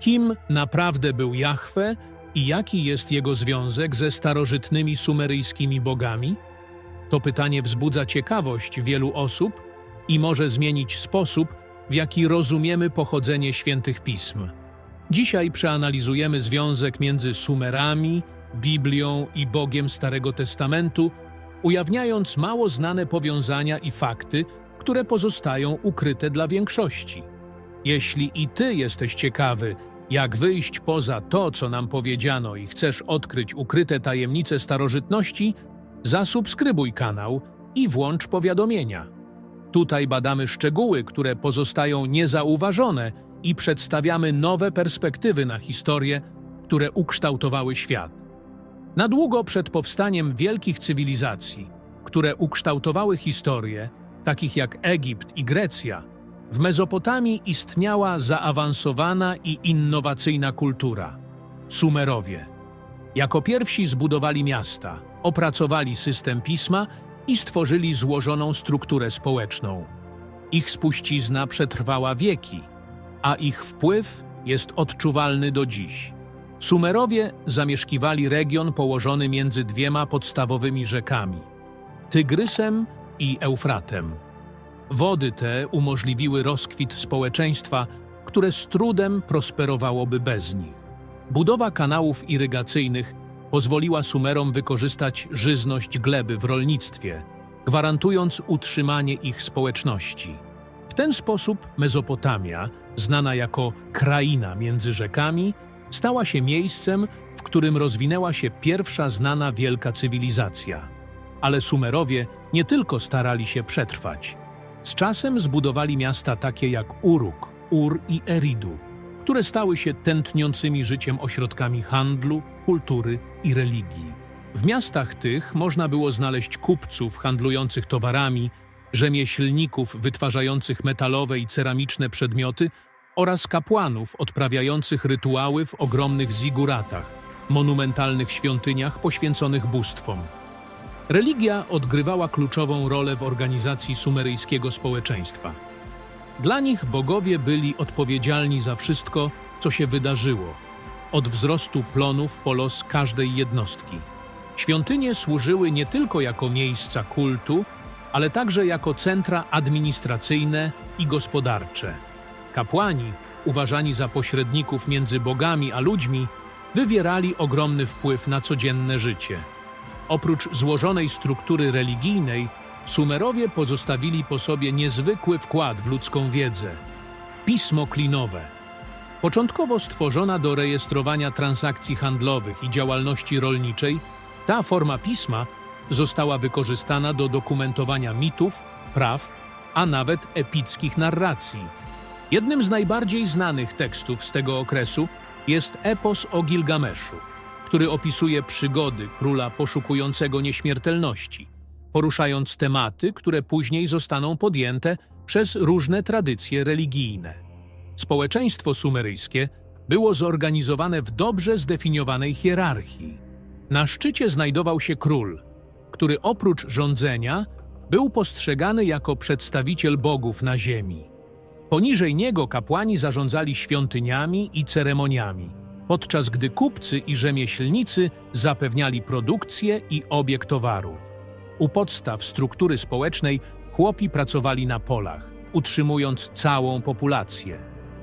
Kim naprawdę był Jahwe i jaki jest jego związek ze starożytnymi sumeryjskimi bogami? To pytanie wzbudza ciekawość wielu osób i może zmienić sposób, w jaki rozumiemy pochodzenie świętych pism. Dzisiaj przeanalizujemy związek między Sumerami, Biblią i Bogiem Starego Testamentu, ujawniając mało znane powiązania i fakty, które pozostają ukryte dla większości. Jeśli i ty jesteś ciekawy, jak wyjść poza to, co nam powiedziano i chcesz odkryć ukryte tajemnice starożytności, zasubskrybuj kanał i włącz powiadomienia. Tutaj badamy szczegóły, które pozostają niezauważone i przedstawiamy nowe perspektywy na historię, które ukształtowały świat. Na długo przed powstaniem wielkich cywilizacji, które ukształtowały historię, takich jak Egipt i Grecja, w Mezopotamii istniała zaawansowana i innowacyjna kultura Sumerowie. Jako pierwsi zbudowali miasta, opracowali system pisma i stworzyli złożoną strukturę społeczną. Ich spuścizna przetrwała wieki, a ich wpływ jest odczuwalny do dziś. Sumerowie zamieszkiwali region położony między dwiema podstawowymi rzekami Tygrysem i Eufratem. Wody te umożliwiły rozkwit społeczeństwa, które z trudem prosperowałoby bez nich. Budowa kanałów irygacyjnych pozwoliła Sumerom wykorzystać żyzność gleby w rolnictwie, gwarantując utrzymanie ich społeczności. W ten sposób Mezopotamia, znana jako kraina między rzekami, stała się miejscem, w którym rozwinęła się pierwsza znana wielka cywilizacja. Ale Sumerowie nie tylko starali się przetrwać. Z czasem zbudowali miasta takie jak Uruk, Ur i Eridu, które stały się tętniącymi życiem ośrodkami handlu, kultury i religii. W miastach tych można było znaleźć kupców handlujących towarami, rzemieślników wytwarzających metalowe i ceramiczne przedmioty oraz kapłanów odprawiających rytuały w ogromnych ziguratach, monumentalnych świątyniach poświęconych bóstwom. Religia odgrywała kluczową rolę w organizacji sumeryjskiego społeczeństwa. Dla nich bogowie byli odpowiedzialni za wszystko, co się wydarzyło, od wzrostu plonów po los każdej jednostki. Świątynie służyły nie tylko jako miejsca kultu, ale także jako centra administracyjne i gospodarcze. Kapłani, uważani za pośredników między bogami a ludźmi, wywierali ogromny wpływ na codzienne życie. Oprócz złożonej struktury religijnej, Sumerowie pozostawili po sobie niezwykły wkład w ludzką wiedzę pismo klinowe. Początkowo stworzona do rejestrowania transakcji handlowych i działalności rolniczej, ta forma pisma została wykorzystana do dokumentowania mitów, praw, a nawet epickich narracji. Jednym z najbardziej znanych tekstów z tego okresu jest epos o Gilgameszu, który opisuje przygody króla poszukującego nieśmiertelności, poruszając tematy, które później zostaną podjęte przez różne tradycje religijne. Społeczeństwo sumeryjskie było zorganizowane w dobrze zdefiniowanej hierarchii. Na szczycie znajdował się król, który oprócz rządzenia był postrzegany jako przedstawiciel bogów na ziemi. Poniżej niego kapłani zarządzali świątyniami i ceremoniami, podczas gdy kupcy i rzemieślnicy zapewniali produkcję i obieg towarów. U podstaw struktury społecznej chłopi pracowali na polach, utrzymując całą populację.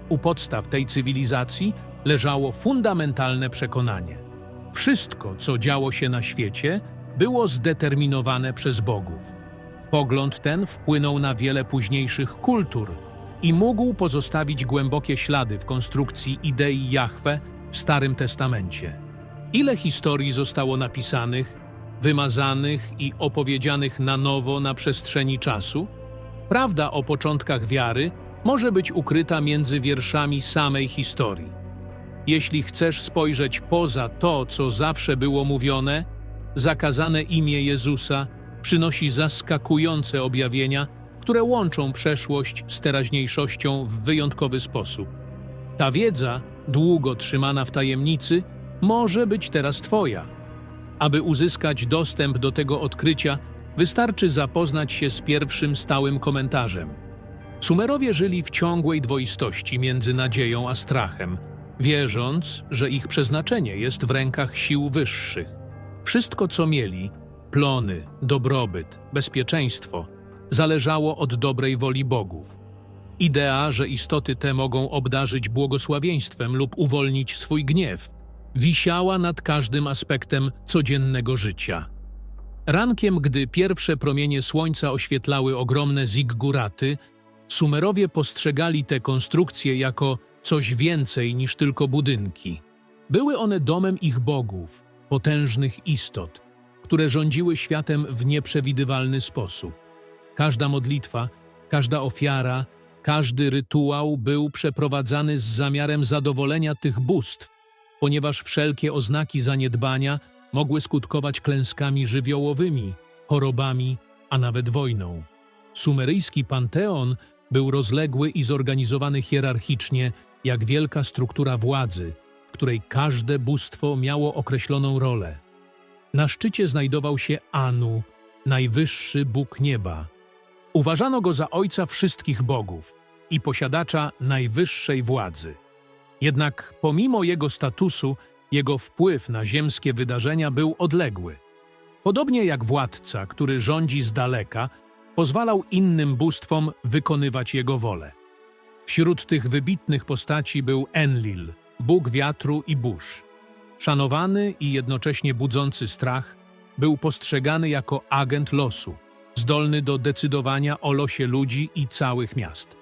U podstaw tej cywilizacji leżało fundamentalne przekonanie. Wszystko, co działo się na świecie, było zdeterminowane przez bogów. Pogląd ten wpłynął na wiele późniejszych kultur i mógł pozostawić głębokie ślady w konstrukcji idei Jahwe Starym Testamencie. Ile historii zostało napisanych, wymazanych i opowiedzianych na nowo na przestrzeni czasu? Prawda o początkach wiary może być ukryta między wierszami samej historii. Jeśli chcesz spojrzeć poza to, co zawsze było mówione, zakazane imię Jezusa przynosi zaskakujące objawienia, które łączą przeszłość z teraźniejszością w wyjątkowy sposób. Ta wiedza, długo trzymana w tajemnicy, może być teraz Twoja. Aby uzyskać dostęp do tego odkrycia, wystarczy zapoznać się z pierwszym stałym komentarzem. Sumerowie żyli w ciągłej dwoistości między nadzieją a strachem, wierząc, że ich przeznaczenie jest w rękach sił wyższych. Wszystko, co mieli plony, dobrobyt, bezpieczeństwo zależało od dobrej woli bogów. Idea, że istoty te mogą obdarzyć błogosławieństwem lub uwolnić swój gniew, wisiała nad każdym aspektem codziennego życia. Rankiem, gdy pierwsze promienie słońca oświetlały ogromne zigguraty, Sumerowie postrzegali te konstrukcje jako coś więcej niż tylko budynki. Były one domem ich bogów, potężnych istot, które rządziły światem w nieprzewidywalny sposób. Każda modlitwa, każda ofiara, każdy rytuał był przeprowadzany z zamiarem zadowolenia tych bóstw, ponieważ wszelkie oznaki zaniedbania mogły skutkować klęskami żywiołowymi, chorobami, a nawet wojną. Sumeryjski panteon był rozległy i zorganizowany hierarchicznie, jak wielka struktura władzy, w której każde bóstwo miało określoną rolę. Na szczycie znajdował się Anu, najwyższy Bóg nieba. Uważano go za ojca wszystkich bogów i posiadacza najwyższej władzy. Jednak pomimo jego statusu, jego wpływ na ziemskie wydarzenia był odległy. Podobnie jak władca, który rządzi z daleka, pozwalał innym bóstwom wykonywać jego wolę. Wśród tych wybitnych postaci był Enlil, bóg wiatru i burz. Szanowany i jednocześnie budzący strach, był postrzegany jako agent losu, zdolny do decydowania o losie ludzi i całych miast.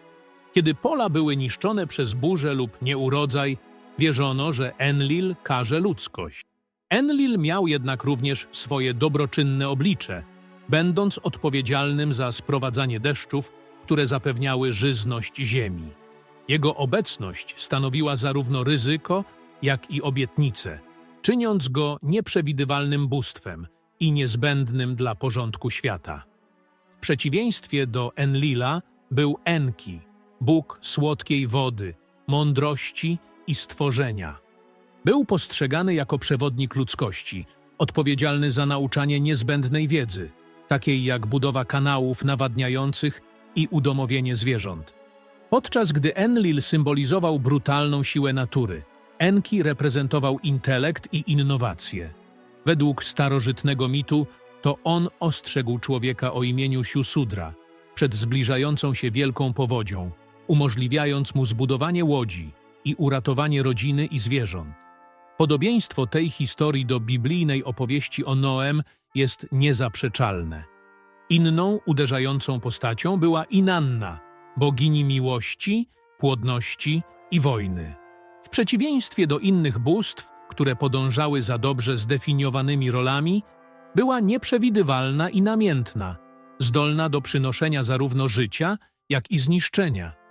Kiedy pola były niszczone przez burzę lub nieurodzaj, wierzono, że Enlil karze ludzkość. Enlil miał jednak również swoje dobroczynne oblicze, będąc odpowiedzialnym za sprowadzanie deszczów, które zapewniały żyzność ziemi. Jego obecność stanowiła zarówno ryzyko, jak i obietnicę, czyniąc go nieprzewidywalnym bóstwem i niezbędnym dla porządku świata. W przeciwieństwie do Enlila był Enki, bóg słodkiej wody, mądrości i stworzenia. Był postrzegany jako przewodnik ludzkości, odpowiedzialny za nauczanie niezbędnej wiedzy, takiej jak budowa kanałów nawadniających i udomowienie zwierząt. Podczas gdy Enlil symbolizował brutalną siłę natury, Enki reprezentował intelekt i innowacje. Według starożytnego mitu to on ostrzegł człowieka o imieniu Siusudra przed zbliżającą się wielką powodzią, umożliwiając mu zbudowanie łodzi i uratowanie rodziny i zwierząt. Podobieństwo tej historii do biblijnej opowieści o Noem jest niezaprzeczalne. Inną uderzającą postacią była Inanna, bogini miłości, płodności i wojny. W przeciwieństwie do innych bóstw, które podążały za dobrze zdefiniowanymi rolami, była nieprzewidywalna i namiętna, zdolna do przynoszenia zarówno życia, jak i zniszczenia.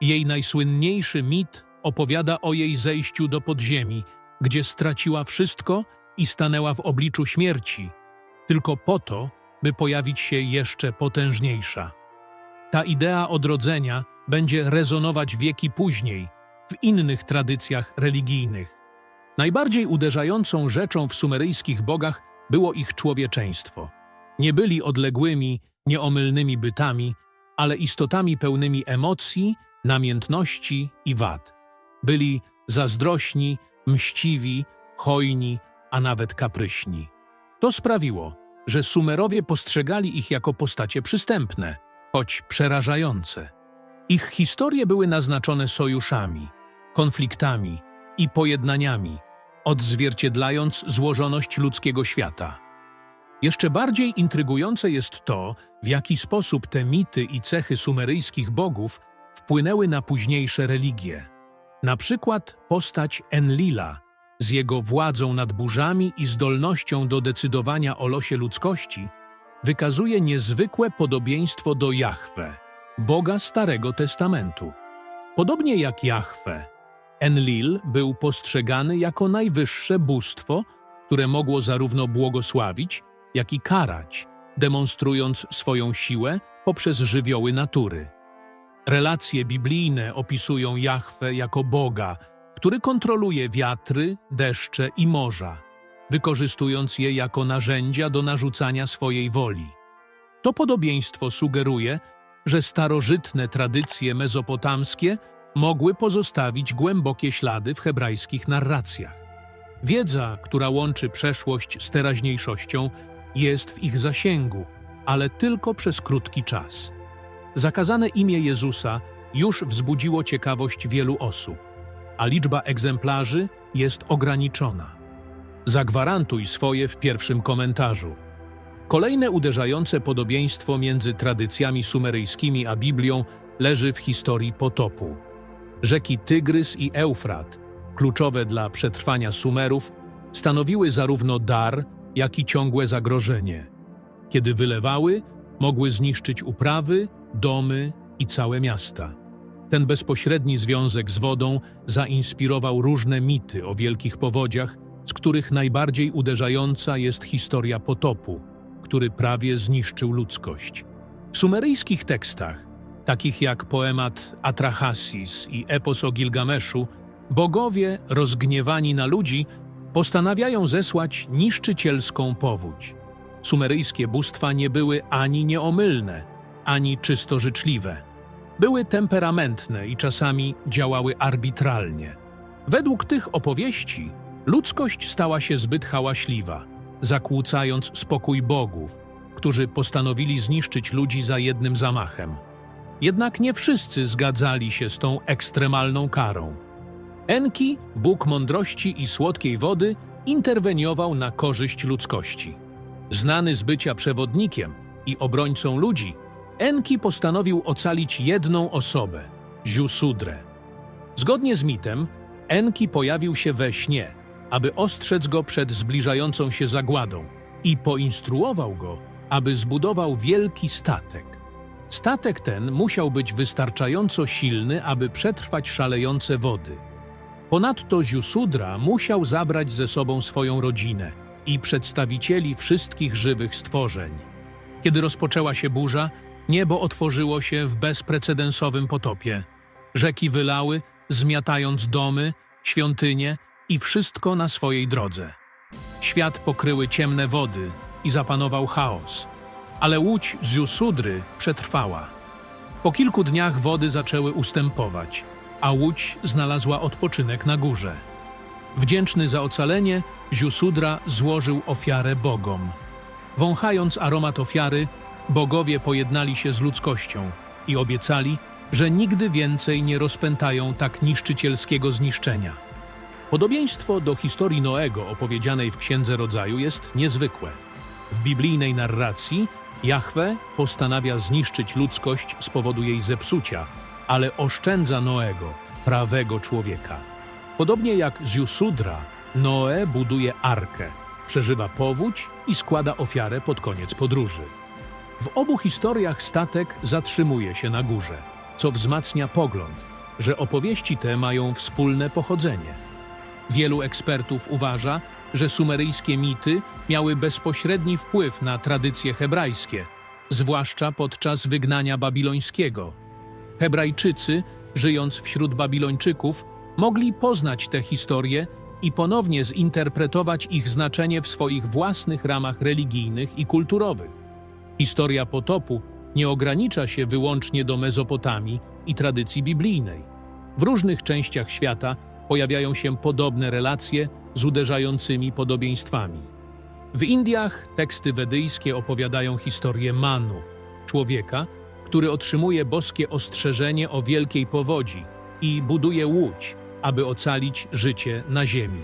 Jej najsłynniejszy mit opowiada o jej zejściu do podziemi, gdzie straciła wszystko i stanęła w obliczu śmierci, tylko po to, by pojawić się jeszcze potężniejsza. Ta idea odrodzenia będzie rezonować wieki później w innych tradycjach religijnych. Najbardziej uderzającą rzeczą w sumeryjskich bogach było ich człowieczeństwo. Nie byli odległymi, nieomylnymi bytami, ale istotami pełnymi emocji, namiętności i wad. Byli zazdrośni, mściwi, hojni, a nawet kapryśni. To sprawiło, że Sumerowie postrzegali ich jako postacie przystępne, choć przerażające. Ich historie były naznaczone sojuszami, konfliktami i pojednaniami, odzwierciedlając złożoność ludzkiego świata. Jeszcze bardziej intrygujące jest to, w jaki sposób te mity i cechy sumeryjskich bogów wpłynęły na późniejsze religie. Na przykład postać Enlila z jego władzą nad burzami i zdolnością do decydowania o losie ludzkości wykazuje niezwykłe podobieństwo do Jahwe, Boga Starego Testamentu. Podobnie jak Jahwe, Enlil był postrzegany jako najwyższe bóstwo, które mogło zarówno błogosławić, jak i karać, demonstrując swoją siłę poprzez żywioły natury. Relacje biblijne opisują Jahwe jako Boga, który kontroluje wiatry, deszcze i morza, wykorzystując je jako narzędzia do narzucania swojej woli. To podobieństwo sugeruje, że starożytne tradycje mezopotamskie mogły pozostawić głębokie ślady w hebrajskich narracjach. Wiedza, która łączy przeszłość z teraźniejszością, jest w ich zasięgu, ale tylko przez krótki czas. Zakazane imię Jezusa już wzbudziło ciekawość wielu osób, a liczba egzemplarzy jest ograniczona. Zagwarantuj swoje w pierwszym komentarzu. Kolejne uderzające podobieństwo między tradycjami sumeryjskimi a Biblią leży w historii potopu. Rzeki Tygrys i Eufrat, kluczowe dla przetrwania Sumerów, stanowiły zarówno dar, jak i ciągłe zagrożenie. Kiedy wylewały, mogły zniszczyć uprawy, domy i całe miasta. Ten bezpośredni związek z wodą zainspirował różne mity o wielkich powodziach, z których najbardziej uderzająca jest historia potopu, który prawie zniszczył ludzkość. W sumeryjskich tekstach, takich jak poemat Atrahasis i epos o Gilgameszu, bogowie, rozgniewani na ludzi, postanawiają zesłać niszczycielską powódź. Sumeryjskie bóstwa nie były ani nieomylne, ani czysto życzliwe. Były temperamentne i czasami działały arbitralnie. Według tych opowieści ludzkość stała się zbyt hałaśliwa, zakłócając spokój bogów, którzy postanowili zniszczyć ludzi za jednym zamachem. Jednak nie wszyscy zgadzali się z tą ekstremalną karą. Enki, Bóg mądrości i słodkiej wody, interweniował na korzyść ludzkości. Znany z bycia przewodnikiem i obrońcą ludzi, Enki postanowił ocalić jedną osobę, Ziusudrę. Zgodnie z mitem, Enki pojawił się we śnie, aby ostrzec go przed zbliżającą się zagładą i poinstruował go, aby zbudował wielki statek. Statek ten musiał być wystarczająco silny, aby przetrwać szalejące wody. Ponadto Ziusudra musiał zabrać ze sobą swoją rodzinę i przedstawicieli wszystkich żywych stworzeń. Kiedy rozpoczęła się burza, niebo otworzyło się w bezprecedensowym potopie. Rzeki wylały, zmiatając domy, świątynie i wszystko na swojej drodze. Świat pokryły ciemne wody i zapanował chaos, ale łódź z Jusudry przetrwała. Po kilku dniach wody zaczęły ustępować, a łódź znalazła odpoczynek na górze. Wdzięczny za ocalenie, Ziusudra złożył ofiarę bogom. Wąchając aromat ofiary, bogowie pojednali się z ludzkością i obiecali, że nigdy więcej nie rozpętają tak niszczycielskiego zniszczenia. Podobieństwo do historii Noego opowiedzianej w Księdze Rodzaju jest niezwykłe. W biblijnej narracji Jahwe postanawia zniszczyć ludzkość z powodu jej zepsucia, ale oszczędza Noego, prawego człowieka. Podobnie jak Ziusudra, Noe buduje arkę, przeżywa powódź i składa ofiarę pod koniec podróży. W obu historiach statek zatrzymuje się na górze, co wzmacnia pogląd, że opowieści te mają wspólne pochodzenie. Wielu ekspertów uważa, że sumeryjskie mity miały bezpośredni wpływ na tradycje hebrajskie, zwłaszcza podczas wygnania babilońskiego. Hebrajczycy, żyjąc wśród Babilończyków, mogli poznać te historie i ponownie zinterpretować ich znaczenie w swoich własnych ramach religijnych i kulturowych. Historia potopu nie ogranicza się wyłącznie do Mezopotamii i tradycji biblijnej. W różnych częściach świata pojawiają się podobne relacje z uderzającymi podobieństwami. W Indiach teksty wedyjskie opowiadają historię Manu, człowieka, który otrzymuje boskie ostrzeżenie o wielkiej powodzi i buduje łódź, aby ocalić życie na ziemi.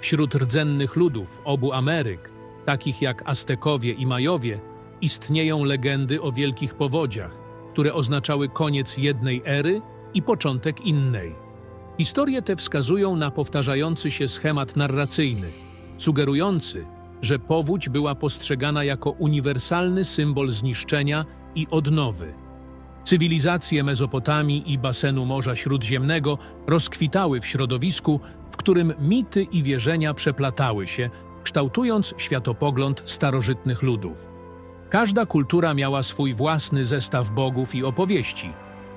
Wśród rdzennych ludów obu Ameryk, takich jak Aztekowie i Majowie, istnieją legendy o wielkich powodziach, które oznaczały koniec jednej ery i początek innej. Historie te wskazują na powtarzający się schemat narracyjny, sugerujący, że powódź była postrzegana jako uniwersalny symbol zniszczenia i odnowy. Cywilizacje Mezopotamii i basenu Morza Śródziemnego rozkwitały w środowisku, w którym mity i wierzenia przeplatały się, kształtując światopogląd starożytnych ludów. Każda kultura miała swój własny zestaw bogów i opowieści,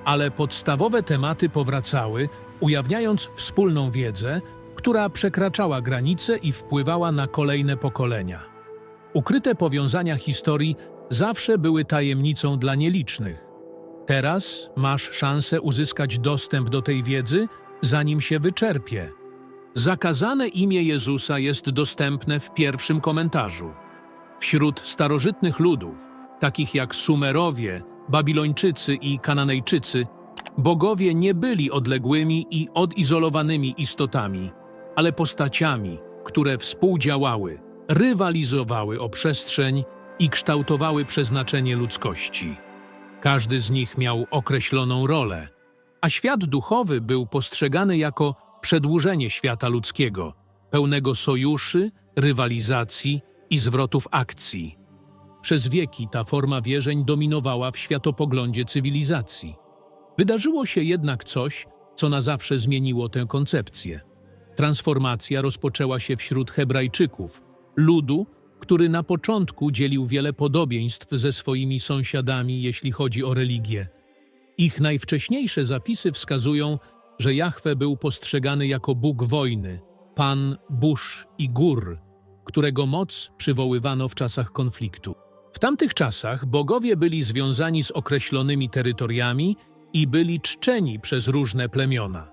ale podstawowe tematy powracały, ujawniając wspólną wiedzę, która przekraczała granice i wpływała na kolejne pokolenia. Ukryte powiązania historii zawsze były tajemnicą dla nielicznych. Teraz masz szansę uzyskać dostęp do tej wiedzy, zanim się wyczerpie. Zakazane imię Jezusa jest dostępne w pierwszym komentarzu. Wśród starożytnych ludów, takich jak Sumerowie, Babilończycy i Kananejczycy, bogowie nie byli odległymi i odizolowanymi istotami, ale postaciami, które współdziałały, rywalizowały o przestrzeń i kształtowały przeznaczenie ludzkości. Każdy z nich miał określoną rolę, a świat duchowy był postrzegany jako przedłużenie świata ludzkiego, pełnego sojuszy, rywalizacji i zwrotów akcji. Przez wieki ta forma wierzeń dominowała w światopoglądzie cywilizacji. Wydarzyło się jednak coś, co na zawsze zmieniło tę koncepcję. Transformacja rozpoczęła się wśród Hebrajczyków, ludu, który na początku dzielił wiele podobieństw ze swoimi sąsiadami, jeśli chodzi o religię. Ich najwcześniejsze zapisy wskazują, że Jahwe był postrzegany jako Bóg wojny, Pan burz i gór, którego moc przywoływano w czasach konfliktu. W tamtych czasach bogowie byli związani z określonymi terytoriami i byli czczeni przez różne plemiona.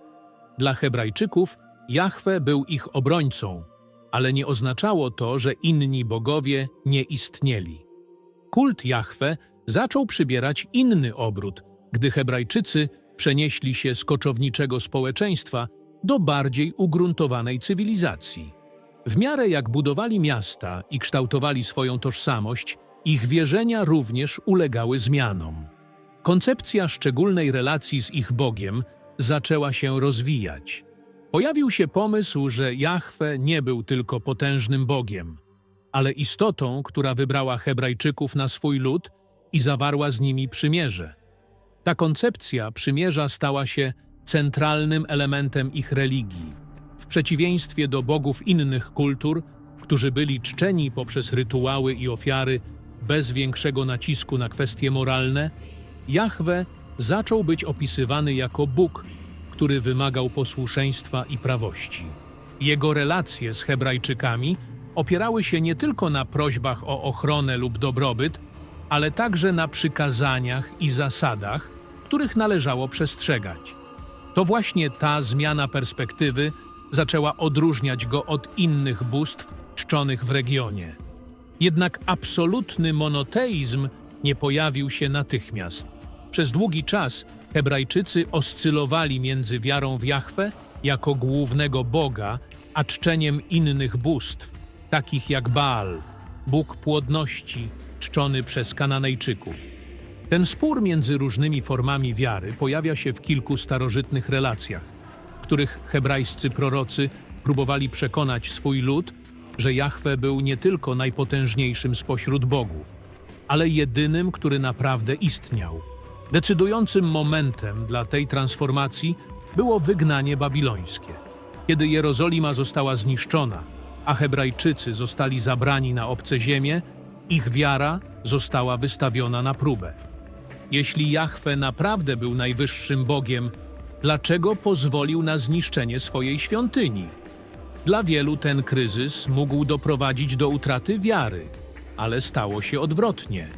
Dla Hebrajczyków Jahwe był ich obrońcą, ale nie oznaczało to, że inni bogowie nie istnieli. Kult Jahwe zaczął przybierać inny obrót, gdy Hebrajczycy przenieśli się z koczowniczego społeczeństwa do bardziej ugruntowanej cywilizacji. W miarę jak budowali miasta i kształtowali swoją tożsamość, ich wierzenia również ulegały zmianom. Koncepcja szczególnej relacji z ich Bogiem zaczęła się rozwijać. Pojawił się pomysł, że Jahwe nie był tylko potężnym Bogiem, ale istotą, która wybrała Hebrajczyków na swój lud i zawarła z nimi przymierze. Ta koncepcja przymierza stała się centralnym elementem ich religii. W przeciwieństwie do bogów innych kultur, którzy byli czczeni poprzez rytuały i ofiary bez większego nacisku na kwestie moralne, Jahwe zaczął być opisywany jako Bóg, który wymagał posłuszeństwa i prawości. Jego relacje z Hebrajczykami opierały się nie tylko na prośbach o ochronę lub dobrobyt, ale także na przykazaniach i zasadach, których należało przestrzegać. To właśnie ta zmiana perspektywy zaczęła odróżniać go od innych bóstw czczonych w regionie. Jednak absolutny monoteizm nie pojawił się natychmiast. Przez długi czas Hebrajczycy oscylowali między wiarą w Jahwe jako głównego Boga, a czczeniem innych bóstw, takich jak Baal, Bóg płodności, czczony przez Kananejczyków. Ten spór między różnymi formami wiary pojawia się w kilku starożytnych relacjach, których hebrajscy prorocy próbowali przekonać swój lud, że Jahwe był nie tylko najpotężniejszym spośród bogów, ale jedynym, który naprawdę istniał. Decydującym momentem dla tej transformacji było wygnanie babilońskie. Kiedy Jerozolima została zniszczona, a Hebrajczycy zostali zabrani na obce ziemie, ich wiara została wystawiona na próbę. Jeśli Jahwe naprawdę był najwyższym Bogiem, dlaczego pozwolił na zniszczenie swojej świątyni? Dla wielu ten kryzys mógł doprowadzić do utraty wiary, ale stało się odwrotnie.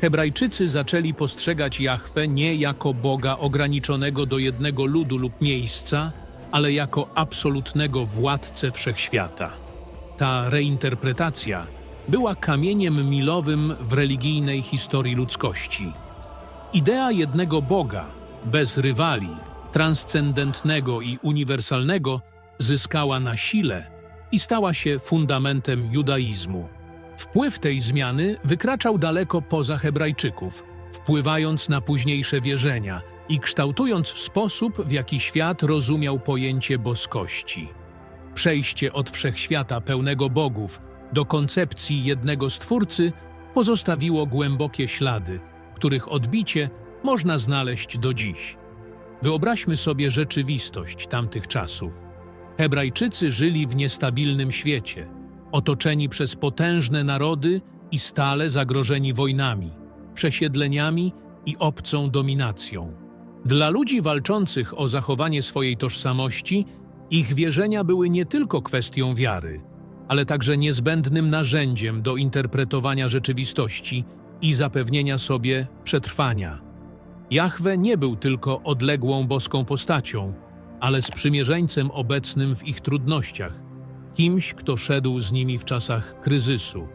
Hebrajczycy zaczęli postrzegać Jahwe nie jako Boga ograniczonego do jednego ludu lub miejsca, ale jako absolutnego władcę wszechświata. Ta reinterpretacja była kamieniem milowym w religijnej historii ludzkości. Idea jednego Boga, bez rywali, transcendentnego i uniwersalnego, zyskała na sile i stała się fundamentem judaizmu. Wpływ tej zmiany wykraczał daleko poza Hebrajczyków, wpływając na późniejsze wierzenia i kształtując sposób, w jaki świat rozumiał pojęcie boskości. Przejście od wszechświata pełnego bogów do koncepcji jednego stwórcy pozostawiło głębokie ślady, których odbicie można znaleźć do dziś. Wyobraźmy sobie rzeczywistość tamtych czasów. Hebrajczycy żyli w niestabilnym świecie, otoczeni przez potężne narody i stale zagrożeni wojnami, przesiedleniami i obcą dominacją. Dla ludzi walczących o zachowanie swojej tożsamości, ich wierzenia były nie tylko kwestią wiary, ale także niezbędnym narzędziem do interpretowania rzeczywistości i zapewnienia sobie przetrwania. Jahwe nie był tylko odległą boską postacią, ale sprzymierzeńcem obecnym w ich trudnościach, kimś, kto szedł z nimi w czasach kryzysu.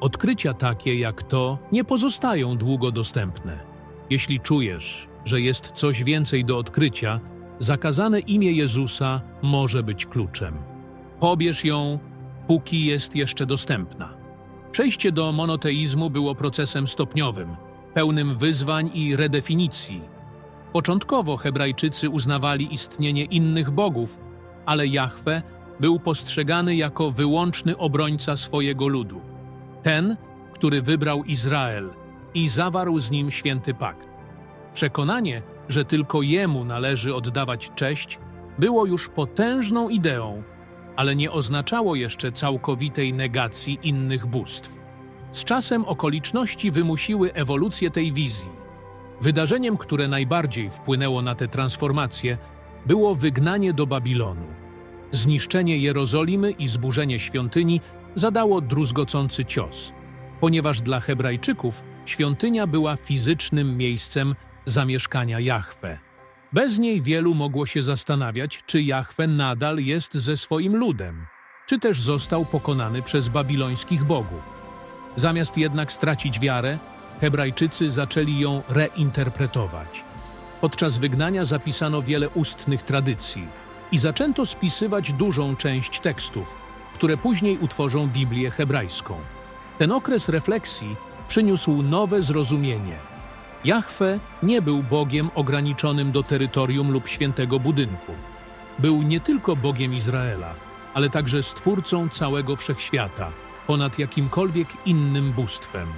Odkrycia takie jak to nie pozostają długo dostępne. Jeśli czujesz, że jest coś więcej do odkrycia, zakazane imię Jezusa może być kluczem. Pobierz ją, póki jest jeszcze dostępna. Przejście do monoteizmu było procesem stopniowym, pełnym wyzwań i redefinicji. Początkowo Hebrajczycy uznawali istnienie innych bogów, ale Jahwe był postrzegany jako wyłączny obrońca swojego ludu. Ten, który wybrał Izrael i zawarł z nim święty pakt. Przekonanie, że tylko jemu należy oddawać cześć, było już potężną ideą, ale nie oznaczało jeszcze całkowitej negacji innych bóstw. Z czasem okoliczności wymusiły ewolucję tej wizji. Wydarzeniem, które najbardziej wpłynęło na tę transformację, było wygnanie do Babilonu. Zniszczenie Jerozolimy i zburzenie świątyni zadało druzgocący cios, ponieważ dla Hebrajczyków świątynia była fizycznym miejscem zamieszkania Jahwe. Bez niej wielu mogło się zastanawiać, czy Jahwe nadal jest ze swoim ludem, czy też został pokonany przez babilońskich bogów. Zamiast jednak stracić wiarę, Hebrajczycy zaczęli ją reinterpretować. Podczas wygnania zapisano wiele ustnych tradycji i zaczęto spisywać dużą część tekstów, które później utworzą Biblię hebrajską. Ten okres refleksji przyniósł nowe zrozumienie. Jahwe nie był Bogiem ograniczonym do terytorium lub świętego budynku. Był nie tylko Bogiem Izraela, ale także Stwórcą całego wszechświata, ponad jakimkolwiek innym bóstwem.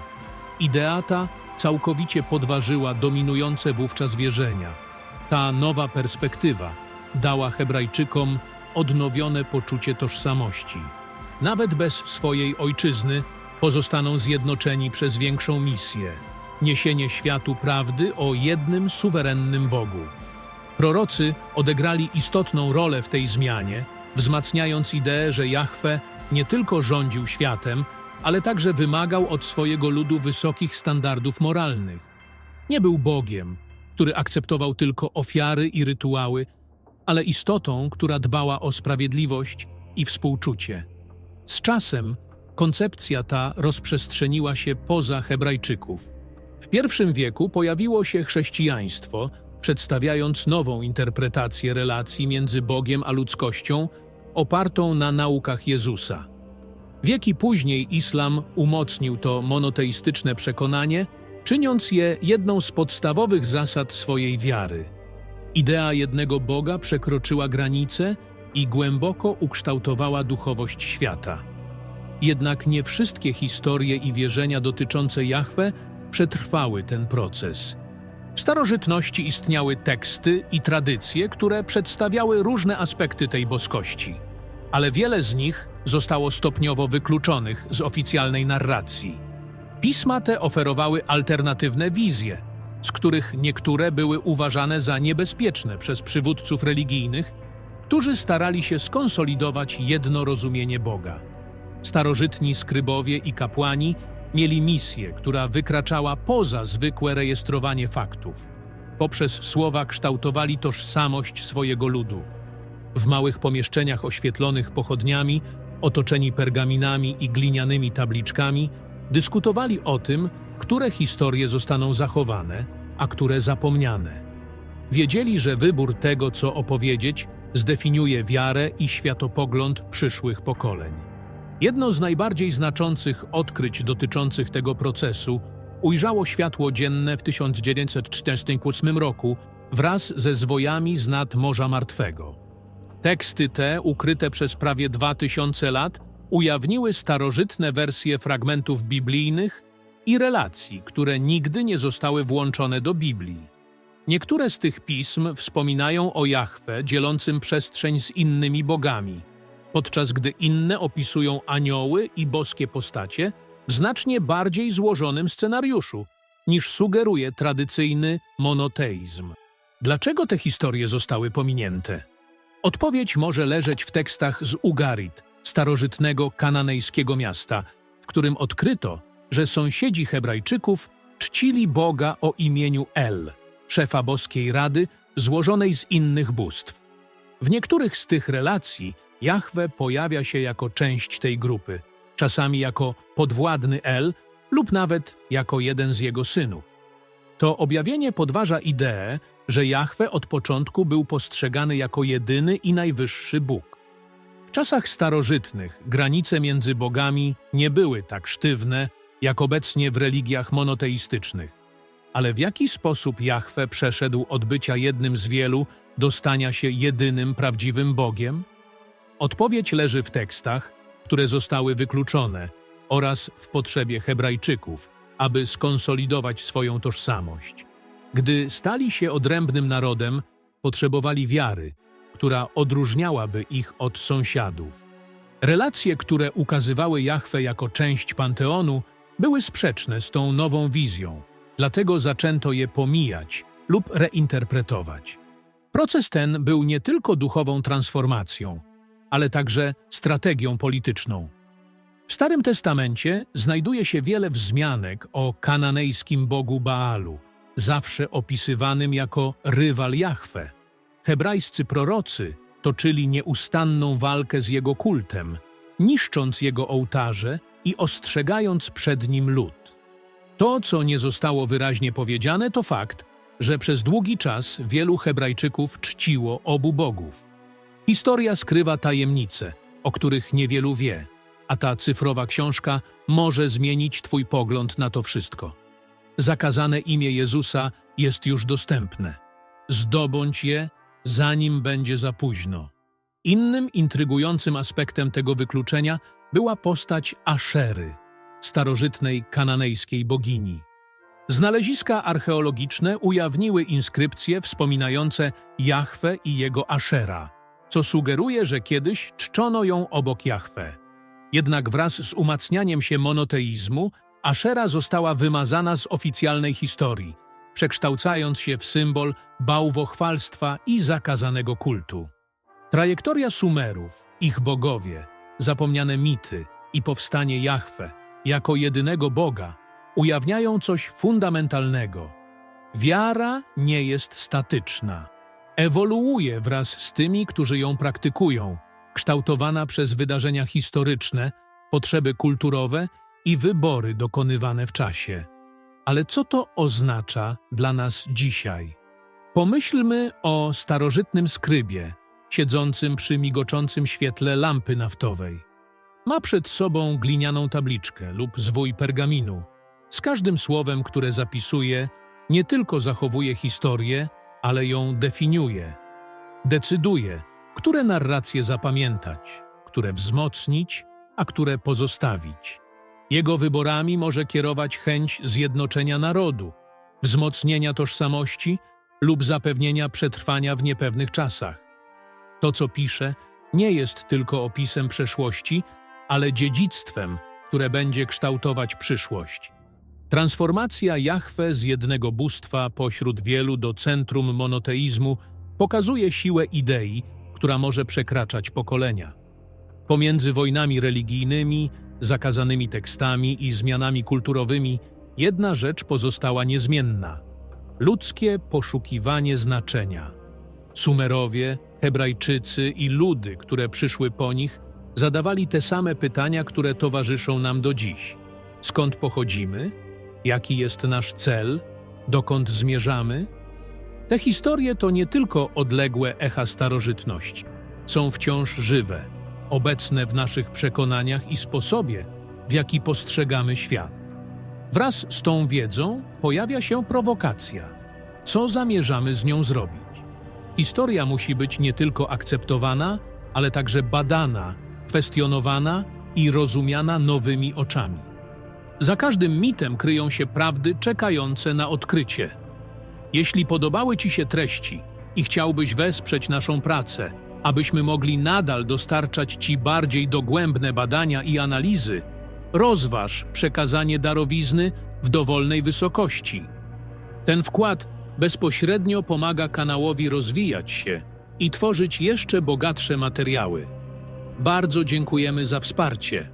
Idea ta całkowicie podważyła dominujące wówczas wierzenia. Ta nowa perspektywa dała Hebrajczykom odnowione poczucie tożsamości. Nawet bez swojej ojczyzny pozostaną zjednoczeni przez większą misję niesienie światu prawdy o jednym suwerennym Bogu. Prorocy odegrali istotną rolę w tej zmianie, wzmacniając ideę, że Jahwe nie tylko rządził światem, ale także wymagał od swojego ludu wysokich standardów moralnych. Nie był Bogiem, który akceptował tylko ofiary i rytuały, ale istotą, która dbała o sprawiedliwość i współczucie. Z czasem koncepcja ta rozprzestrzeniła się poza Hebrajczyków. W I wieku pojawiło się chrześcijaństwo, przedstawiając nową interpretację relacji między Bogiem a ludzkością, opartą na naukach Jezusa. Wieki później islam umocnił to monoteistyczne przekonanie, czyniąc je jedną z podstawowych zasad swojej wiary. Idea jednego Boga przekroczyła granice i głęboko ukształtowała duchowość świata. Jednak nie wszystkie historie i wierzenia dotyczące Jahwe przetrwały ten proces. W starożytności istniały teksty i tradycje, które przedstawiały różne aspekty tej boskości, ale wiele z nich zostało stopniowo wykluczonych z oficjalnej narracji. Pisma te oferowały alternatywne wizje, z których niektóre były uważane za niebezpieczne przez przywódców religijnych, którzy starali się skonsolidować jedno rozumienie Boga. Starożytni skrybowie i kapłani mieli misję, która wykraczała poza zwykłe rejestrowanie faktów. Poprzez słowa kształtowali tożsamość swojego ludu. W małych pomieszczeniach oświetlonych pochodniami, otoczeni pergaminami i glinianymi tabliczkami, dyskutowali o tym, które historie zostaną zachowane, a które zapomniane. Wiedzieli, że wybór tego, co opowiedzieć, zdefiniuje wiarę i światopogląd przyszłych pokoleń. Jedno z najbardziej znaczących odkryć dotyczących tego procesu ujrzało światło dzienne w 1948 roku wraz ze zwojami z nad Morza Martwego. Teksty te, ukryte przez prawie 2000 lat, ujawniły starożytne wersje fragmentów biblijnych i relacji, które nigdy nie zostały włączone do Biblii. Niektóre z tych pism wspominają o Jahwe dzielącym przestrzeń z innymi bogami – podczas gdy inne opisują anioły i boskie postacie w znacznie bardziej złożonym scenariuszu, niż sugeruje tradycyjny monoteizm. Dlaczego te historie zostały pominięte? Odpowiedź może leżeć w tekstach z Ugarit, starożytnego kananejskiego miasta, w którym odkryto, że sąsiedzi Hebrajczyków czcili Boga o imieniu El, szefa boskiej rady złożonej z innych bóstw. W niektórych z tych relacji Jahwe pojawia się jako część tej grupy, czasami jako podwładny El lub nawet jako jeden z jego synów. To objawienie podważa ideę, że Jahwe od początku był postrzegany jako jedyny i najwyższy Bóg. W czasach starożytnych granice między bogami nie były tak sztywne, jak obecnie w religiach monoteistycznych. Ale w jaki sposób Jahwe przeszedł od bycia jednym z wielu do stania się jedynym prawdziwym Bogiem? Odpowiedź leży w tekstach, które zostały wykluczone oraz w potrzebie Hebrajczyków, aby skonsolidować swoją tożsamość. Gdy stali się odrębnym narodem, potrzebowali wiary, która odróżniałaby ich od sąsiadów. Relacje, które ukazywały Jahwe jako część Panteonu, były sprzeczne z tą nową wizją, dlatego zaczęto je pomijać lub reinterpretować. Proces ten był nie tylko duchową transformacją, ale także strategią polityczną. W Starym Testamencie znajduje się wiele wzmianek o kananejskim bogu Baalu, zawsze opisywanym jako rywal Jahwe. Hebrajscy prorocy toczyli nieustanną walkę z jego kultem, niszcząc jego ołtarze i ostrzegając przed nim lud. To, co nie zostało wyraźnie powiedziane, to fakt, że przez długi czas wielu Hebrajczyków czciło obu bogów. Historia skrywa tajemnice, o których niewielu wie, a ta cyfrowa książka może zmienić Twój pogląd na to wszystko. Zakazane imię Jezusa jest już dostępne. Zdobądź je, zanim będzie za późno. Innym intrygującym aspektem tego wykluczenia była postać Aszery, starożytnej kananejskiej bogini. Znaleziska archeologiczne ujawniły inskrypcje wspominające Jahwe i jego Ashera, co sugeruje, że kiedyś czczono ją obok Jahwe. Jednak wraz z umacnianiem się monoteizmu, Ashera została wymazana z oficjalnej historii, przekształcając się w symbol bałwochwalstwa i zakazanego kultu. Trajektoria Sumerów, ich bogowie, zapomniane mity i powstanie Jahwe jako jedynego Boga ujawniają coś fundamentalnego. Wiara nie jest statyczna. Ewoluuje wraz z tymi, którzy ją praktykują, kształtowana przez wydarzenia historyczne, potrzeby kulturowe i wybory dokonywane w czasie. Ale co to oznacza dla nas dzisiaj? Pomyślmy o starożytnym skrybie, siedzącym przy migoczącym świetle lampy naftowej. Ma przed sobą glinianą tabliczkę lub zwój pergaminu. Z każdym słowem, które zapisuje, nie tylko zachowuje historię, ale ją definiuje. Decyduje, które narracje zapamiętać, które wzmocnić, a które pozostawić. Jego wyborami może kierować chęć zjednoczenia narodu, wzmocnienia tożsamości lub zapewnienia przetrwania w niepewnych czasach. To, co pisze, nie jest tylko opisem przeszłości, ale dziedzictwem, które będzie kształtować przyszłość. Transformacja Jahwe z jednego bóstwa pośród wielu do centrum monoteizmu pokazuje siłę idei, która może przekraczać pokolenia. Pomiędzy wojnami religijnymi, zakazanymi tekstami i zmianami kulturowymi jedna rzecz pozostała niezmienna ludzkie poszukiwanie znaczenia. Sumerowie, Hebrajczycy i ludy, które przyszły po nich, zadawali te same pytania, które towarzyszą nam do dziś. Skąd pochodzimy? Jaki jest nasz cel? Dokąd zmierzamy? Te historie to nie tylko odległe echa starożytności. Są wciąż żywe, obecne w naszych przekonaniach i sposobie, w jaki postrzegamy świat. Wraz z tą wiedzą pojawia się prowokacja. Co zamierzamy z nią zrobić? Historia musi być nie tylko akceptowana, ale także badana, kwestionowana i rozumiana nowymi oczami. Za każdym mitem kryją się prawdy czekające na odkrycie. Jeśli podobały Ci się treści i chciałbyś wesprzeć naszą pracę, abyśmy mogli nadal dostarczać Ci bardziej dogłębne badania i analizy, rozważ przekazanie darowizny w dowolnej wysokości. Ten wkład bezpośrednio pomaga kanałowi rozwijać się i tworzyć jeszcze bogatsze materiały. Bardzo dziękujemy za wsparcie.